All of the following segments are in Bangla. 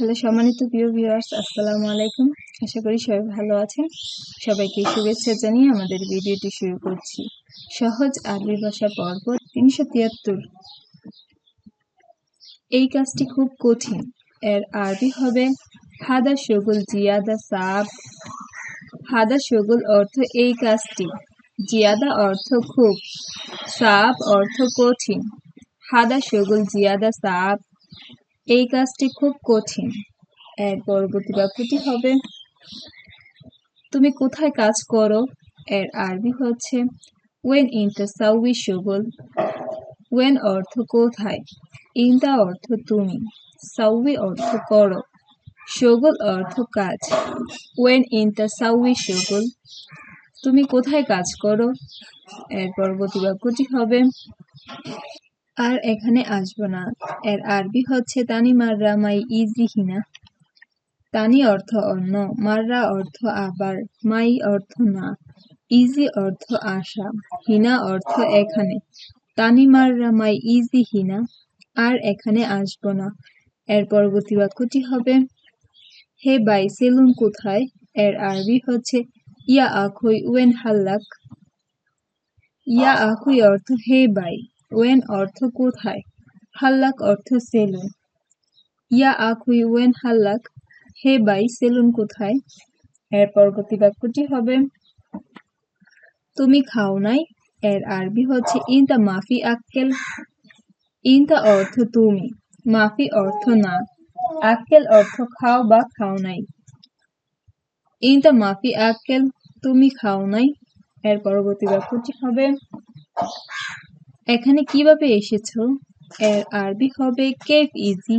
হ্যালো, সম্মানিত প্রিয় ভিউয়ার্স আসসালামু আলাইকুম। আশা করি সবাই ভালো আছেন। সবাইকে শুভেচ্ছা জানিয়ে আমাদের ভিডিওটি শুরু করছি। সহজ আরবি ভাষা পর্ব তিনশো তিয়াত্তর। এই কাজটি খুব কঠিন। এর আরবি হবে, হাদা শগুল জিয়াদা সাব। হাদা শগুল অর্থ এই কাজটি। জিয়াদা অর্থ খুব। সাব অর্থ কঠিন। হাদা শগুল জিয়াদা সাব। এই কাজটি খুব কঠিন। এর পরবর্তী বাক্যটি হবে, তুমি কোথায় কাজ করো? এর আরবি হচ্ছে ওয়েন ইনটা সাউই শগুল ওয়েন অর্থ কোথায়? ইনটা অর্থ তুমি। সাউই অর্থ করো। শগুল অর্থ কাজ। ওয়েন ইনটা সাউই শগুল তুমি কোথায় কাজ করো? এর পরবর্তী বাক্যটি হবে আর এখানে আসব না। এর আরবি হচ্ছে তানি মাররা মাই ইজি হিনা। তানি অর্থ অন্য মাররা অর্থ আবার, মাই অর্থ না। ইজি অর্থ আশা, হিনা অর্থ এখানে। তানি মাররা মাই ইজি হিনা, আর এখানে আসব না। এর পরবর্তী বাক্যটি হবে, হে বাই সেলুন কোথায়? এর আরবি হচ্ছে, ইয়া আখই ওয়েন হাল্লাক। ইয়া আখুই অর্থ, হে বাই ওয়েন অর্থ কোথায়? হাল্লাক অর্থ সেলুন। ইয়া আখুই ওয়েন হাল্লাক, হে বাই, সেলুন কোথায়? এর পরবর্তী বাক্যটি হবে, তুমি খাও নাই, এর আরবি হচ্ছে ইন ইনতা মাফি আক্কেল। ইনতা অর্থ তুমি, মাফি অর্থ না। আক্কেল অর্থ খাও বা খাও নাই। ইন ইনতা মাফি আক্কেল, তুমি খাও নাই। এর পরবর্তী বাক্যটি হবে এখানে কীভাবে এসেছ? এর আরবি হবে কেফ ইজি,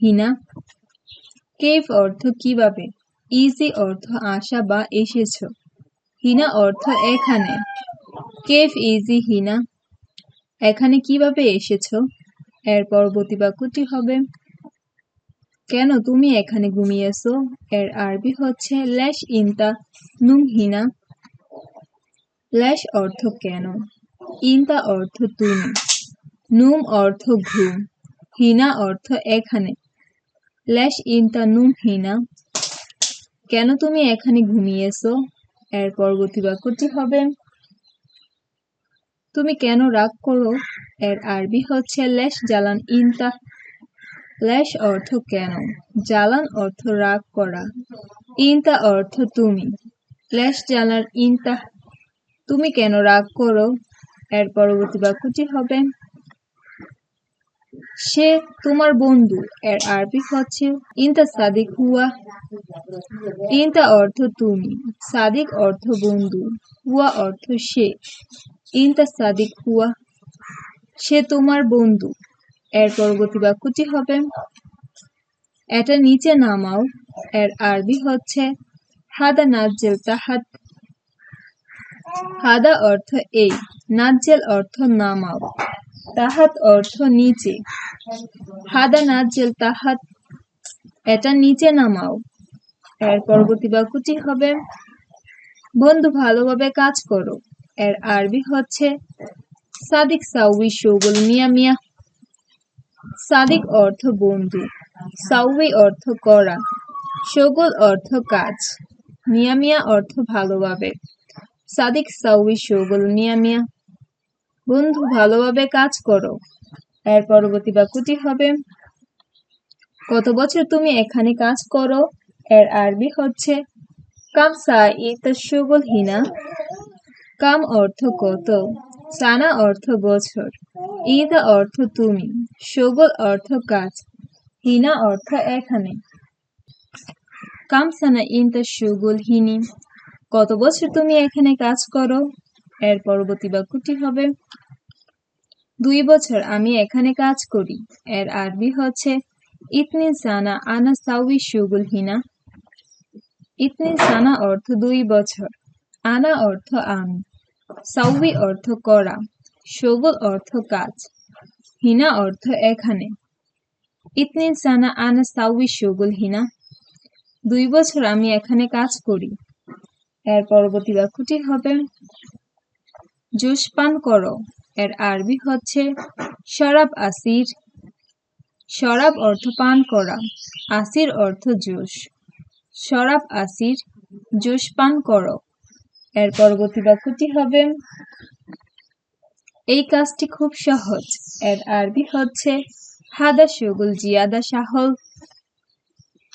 হিনা। কেফ অর্থ কীভাবে? ইজি অর্থ আসা বা এসেছ। হিনা অর্থ এখানে। কেফ ইজি, হিনা। এখানে কীভাবে এসেছ? এর পরবর্তী বাক্যটি হবে, কেন তুমি এখানে ঘুমিয়েছো? এর আরবি হচ্ছে ল্যাশ ইনতা নুম, হিনা। ল্যাশ অর্থ কেন? ইনতা অর্থ তুমি, নুম অর্থ ঘুম হিনা অর্থ এখানে। ল্যাশ ইনতা নুম হিনা, কেন তুমি এখানে ঘুমিয়েছো? এর পরবর্তী বাক্যটি হবে, তুমি কেন রাগ করো? এর আরবি হচ্ছে ল্যাশ জালান ইনতা ল্যাশ অর্থ কেন? জালান অর্থ রাগ করা। ইনতা অর্থ তুমি। ল্যাশ জালান ইনতা তুমি কেন রাগ করো? এর পরবর্তী বাক্যটি হবে, সে তোমার বন্ধু। এর আরবি হচ্ছে, ইনতা সাদিক হুয়া। ইনতা অর্থ তুমি, সাদিক অর্থ বন্ধু, হুয়া অর্থ সে। ইনতা সাদিক হুয়া, সে তোমার বন্ধু। এর পরবর্তী বাক্যটি হবে, এটা নিচে নামাও। এর আরবি হচ্ছে, হাদা নাজ্জেল তাহাত। হাদা অর্থ এই নাজ্জেল অর্থ নামাও, তাহাত অর্থ নিচে। হাদা নাজ্জেল তাহাত, এটা নিচে নামাও। এর পরবর্তী বাক্যটি হবে, বন্ধু ভালোভাবে কাজ করো। এর আরবি হচ্ছে, সাদিক সাউই শোগুল মিয়া মিয়া। সাদিক অর্থ বন্ধু সাউই অর্থ করা। শোগুল অর্থ কাজ, মিয়া মিয়া অর্থ ভালোভাবে। সাদিক সাউই শোগুল মিয়া মিয়া। বন্ধু, ভালোভাবে কাজ করো। এর পরবর্তী বাক্যটি হবে, কত বছর তুমি এখানে কাজ করো? এর আরবি হচ্ছে, কাম সা ইতাসুগুল হিনা। কাম অর্থ কত? সানা অর্থ বছর। ইদা অর্থ তুমি। সগুল অর্থ কাজ। হিনা অর্থ এখানে। কাম সানা ইনতা সুগুল হিনি। কত বছর তুমি এখানে কাজ করো? এর পরবর্তী বাক্যটি হবে, দুই বছর আমি এখানে কাজ করি। এর আরবি হচ্ছে, ইতনি সানা আনা সাউই সুগুল হিনা। ইতনি সানা অর্থ দুই বছর, আনা অর্থ আমি। সাউই অর্থ করা সগুল অর্থ কাজ, হিনা অর্থ এখানে। ইতনি সানা আনা সাউই সগুল হিনা। দুই বছর আমি এখানে কাজ করি। এর পরবর্তী বাক্যটি হবে জুস পান করো। এর আরবি হচ্ছে শরাব আসির। শরাব অর্থ পান করা, আসির অর্থ জুস। শরাব আসির জুস পান করো। এর পরবর্তী বাক্যটি হবে, এই কাজটি খুব সহজ। এর আরবি হচ্ছে হাদা শগুল জিয়াদা সাহল।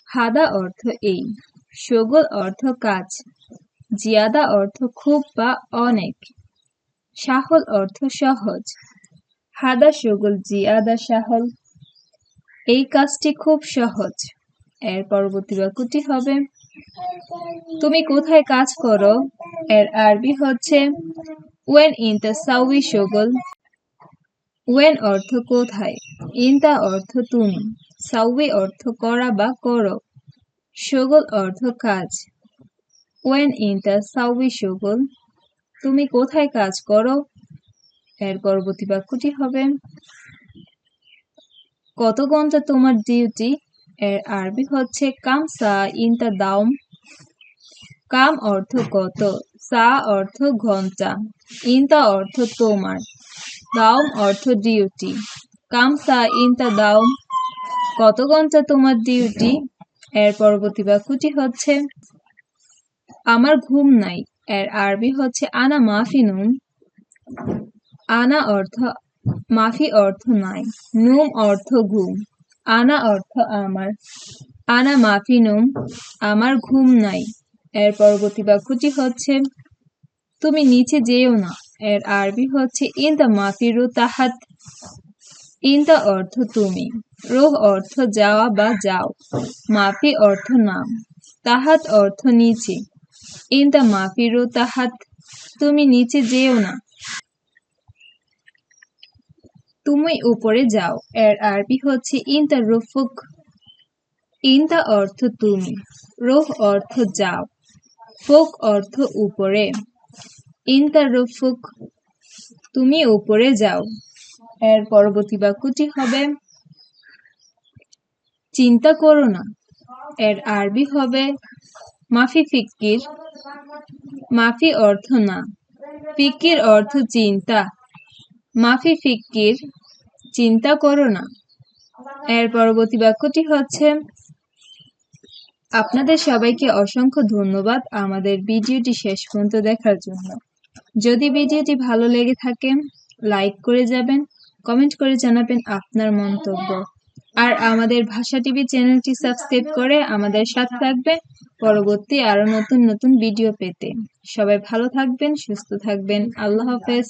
হাদা অর্থ এই শগুল অর্থ কাজ। জিয়াদা অর্থ খুব বা অনেক। সাহল অর্থ সহজ। হাদা শগুল জিয়াদা সাহল। এই কাজটি খুব সহজ। এর পরবর্তী বাক্যটি হবে, তুমি কোথায় কাজ করো? এর আরবি হচ্ছে ওয়েন ইন দ্য সাউই শগল ওয়েন অর্থ কোথায়? ইন ইনতা অর্থ তুমি। সাউই অর্থ করা বা করো। শগল অর্থ কাজ। ওয়েন ইন দ্য সাউই শগল তুমি কোথায় কাজ করো? এর পরবর্তী বাক্যটি হবে, কত ঘণ্টা তোমার ডিউটি এর আরবি হচ্ছে, কাম সা ইনতা দাউম কাম অর্থ কত, সা অর্থ ঘণ্টা ইনতা অর্থ তোমার। দাউম অর্থ ডিউটি কাম সা ইনতা দাউম কত ঘণ্টা তোমার ডিউটি এর পরবর্তী বাক্যটি হচ্ছে, আমার ঘুম নাই। এর আরবি হচ্ছে আনা মাফি মাফিনুম আনা অর্থ, মাফি অর্থ নাই, নুম অর্থ ঘুম। আনা অর্থ আমার। আনা মাফি নুম, আমার ঘুম নাই। এর পরবর্তী বাক্যটি হচ্ছে, তুমি নিচে যেও না। এর আরবি হচ্ছে ইন দা মাফিরু তাহাত। ইন অর্থ তুমি, রোহ অর্থ যাওয়া বা যাও। মাফি অর্থ নাম, তাহাত অর্থ নিচে। ইন দা মাফিরু তাহাত, তুমি নিচে যেও না। তুমি উপরে যাও। এর আরবি হচ্ছে ইনতা রুফুক। ইনতা অর্থ তুমি। রোহ অর্থ যাও। ফুক অর্থ উপরে। ইনতা রুফুক, তুমি উপরে যাও। এর পরবর্তী বাক্যটি হবে, চিন্তা করো না। এর আরবি হবে মাফি ফিক্কির মাফি অর্থ না। ফিকির অর্থ চিন্তা। মাফি ফিক্কির চিন্তা করো না। এর পরবর্তী বাক্যটি হচ্ছে, আপনাদের সবাইকে অসংখ্য ধন্যবাদ আমাদের ভিডিওটি শেষ পর্যন্ত দেখার জন্য। যদি ভিডিওটি ভালো লেগে থাকে লাইক করে যাবেন কমেন্ট করে জানাবেন আপনার মন্তব্য। আর আমাদের ভাষা টিভি চ্যানেলটি সাবস্ক্রাইব করে আমাদের সাথে থাকবে পরবর্তী আরও নতুন নতুন ভিডিও পেতে। সবাই ভালো থাকবেন, সুস্থ থাকবেন। আল্লাহ হাফেজ।